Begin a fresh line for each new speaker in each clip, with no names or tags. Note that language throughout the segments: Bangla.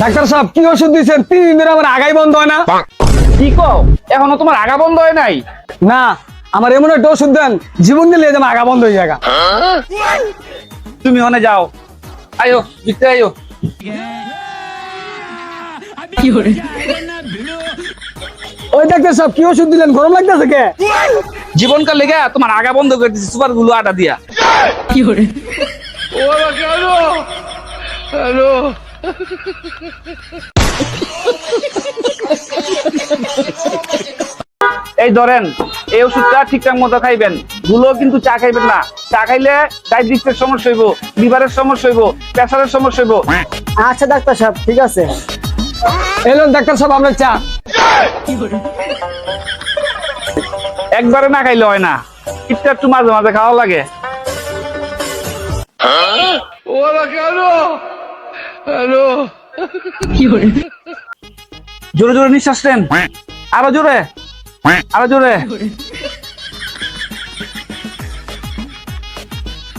ডাক্তার সাহেব কি ওষুধ দিয়েছেন? তিন দিন ধরে আমার আগাই বন্ধ হয় না।
কি কও? এখনও তোমার আগা বন্ধ হয় নাই?
না আমার এমন একটা ওষুধ দেন জীবন দিলে আমার আগা বন্ধ হয়ে যাগা
তুমি ওখানে যাও। আয়ো ভিতরে আয়ো।
ওই ডাক্তার সাহেব কি ওষুধ দিলেন? গরম লাগতেছে কে?
জীবনকাল লেগে তোমার আগা বন্ধ করে দিচ্ছি সুপারগুলো আটা দিয়া। এই ধরেন এই ওষুধটা ঠিকঠাক মতো খাইবেন। গুলো কিন্তু চা খাইবেন না। চা খাইলে ডায়াবেটিসের সমস্যা হইব লিভারের সমস্যা হইব প্রেসারের সমস্যা হইব।
আচ্ছা ডাক্তার সাহেব ঠিক আছে। এলো ডাক্তার সাহেব আপনার চা।
একবারে না খাইলে হয় না। একটু একটু মাঝে মাঝে খাওয়া লাগে। জোরে জোরে নিঃশ্বাস নেন। আরও জোরে। আরও জোরে।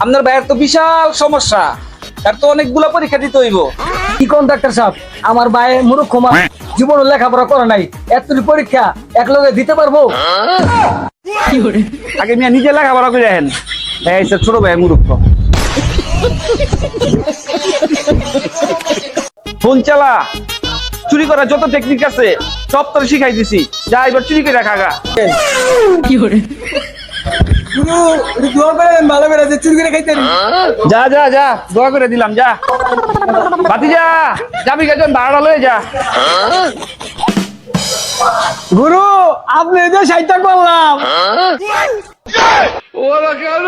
আপনার ভাইয়ের তো বিশাল সমস্যা। তার তো অনেকগুলা পরীক্ষা দিতে হইব।
কি কোন ডাক্তার সাহেব? আমার ভাই মূর্খ মা। জীবন লেখাপড়া করে নাই। এতটি পরীক্ষা এক লগে দিতে পারব?
আগে মিয়া নিজে লেখাপড়া করে সে ছোট ভাই মূর্খ। ফোন চালা। চুরি করা যত টেকনিক আছে সব তোর শিখাই দিছি। যা এবার চুরি করে রাখা
একটু করে করে যে চুরি করে খাইতে পারি।
যা যা যা দোয়া করে দিলাম যা। বাতি যা যাবি গেছেন ভাড়া লয়ে যা।
গুরু আপনি যে সাইটা করলাম।
ওরা কেন